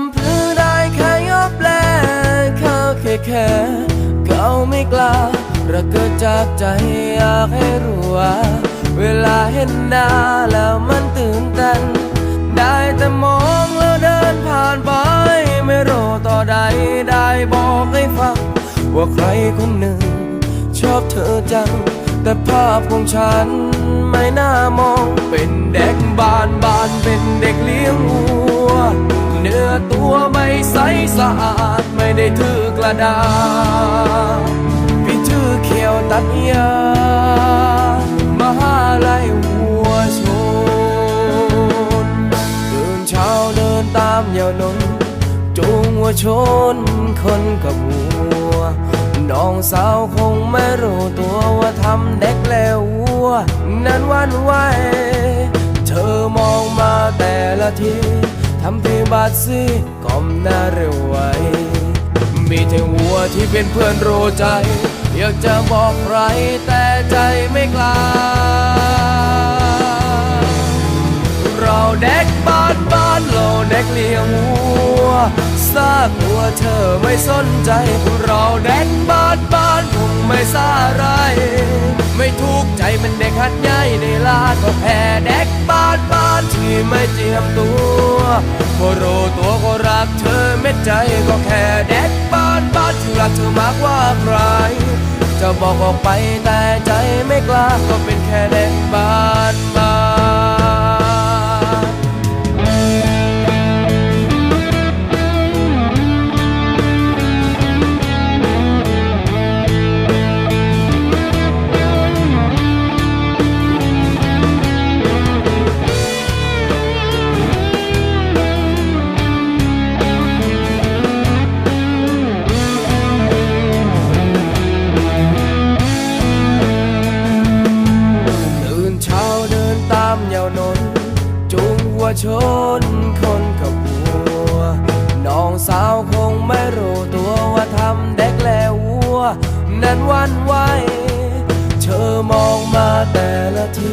ำพื้นได้แค่ยอบแลเขาแค่แค่เขาไม่กล้าระเกิดจากใจอยากให้รู้ว่าเวลาเห็นหน้าแล้วมันตื่นเต้นได้แต่มองแล้วเดินผ่านไป ไม่รู้ต่อใดได้บอกให้ฟัง ว่าใครคนหนึ่ง ชอบเธอจัง แต่ภาพของฉันไม่น่ามองเป็นเด็กบ้าน ใสสะอาดไม่ได้ถือกระดาษพี่ถือเขียวตัดยามหาลัยวัวชนตื่นเช้าเดินตามยาวนนจูงวัวชนคนกับวัวน้องสาวคงไม่รู้ตัวว่าทำเด็กแล้ววัว นั้นวันไหวเธอมองมาแต่ละที ทำทีบาดซีก้มหน้าเร็วไว มีแต่วัวที่เป็นเพื่อนรู้ใจ อยากจะบอกใครแต่ใจไม่กล้า เราเด็กบ้านบ้านเราเด็กเลี้ยงวัวซากวัวเธอไม่สนใจ เราเด็กบ้านบ้านคงไม่ซาไร ไม่ถูกใจมันเด็กหัดใหญ่ในลาดก็แพ้เด็กบ้านบ้าน ที่ไม่เจียมตัวก็รู้ตัวก็รักเธอเม็ดใจก็แค่เด็กบ้านบ้านที่รักเธอมากว่าใคร จะบอกออกไปแต่ใจไม่กล้าก็เป็นแค่เด็กบ้านบ้าน วนนจูงวัวชนคนกับวัว น้องสาวคงไม่รู้ตัวว่าทำเด็กแล้ววัว นั้นวันไหวเธอมองมาแต่ละที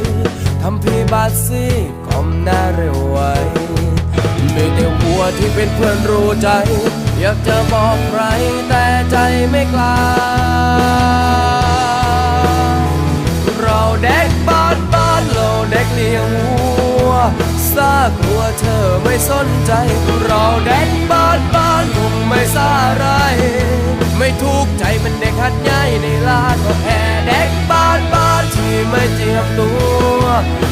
ทำพี่บาดซีก้มหน้าเร็วไวมีแต่วัวที่เป็นเพื่อนรู้ใจ อยากจะบอกใครแต่ใจไม่กล้าากวัวเธอไม่สนใจ เราเด็กบ้านบ้านคงไม่ซาไร ไม่ถูกใจมันเด็กหัดใหญ่ในลาดก็แค่เด็กบ้านบ้านที่ไม่เจียมตัว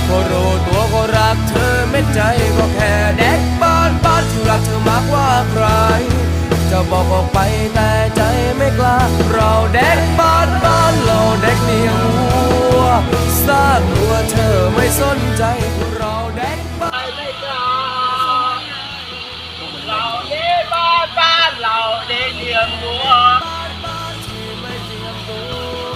ก็รู้ตัวก็รักเธอเม็ดใจก็แค่เด็กบ้านบ้านที่รักเธอมากกว่าใคร จะบอกออกไปแต่ใจไม่กล้า เราเด็กบ้านบ้านเราเด็กเลี้ยงวัวซากวัวเธอไม่สนใจ ลี้ยงเลี้ยงวัวบ้านที่ไม่เจียมตัว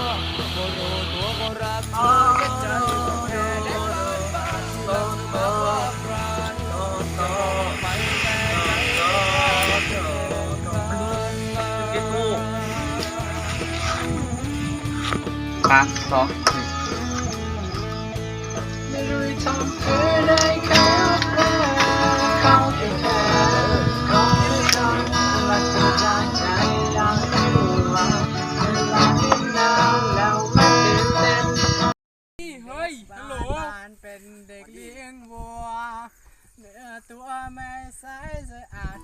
ก็รู้ตัวก็รักก็ใจก็แค่เด็กบ้านบ้านที่รักเธอมากกว่าใครจะบอกไปแต่ใจไม่กล้าครั้งสองไม่รู้ทำเพื่อ ฮัลโหลบ้านเป็นเด็กเลี้ยงวัวเนื้อตัวไม่ใสสะอาด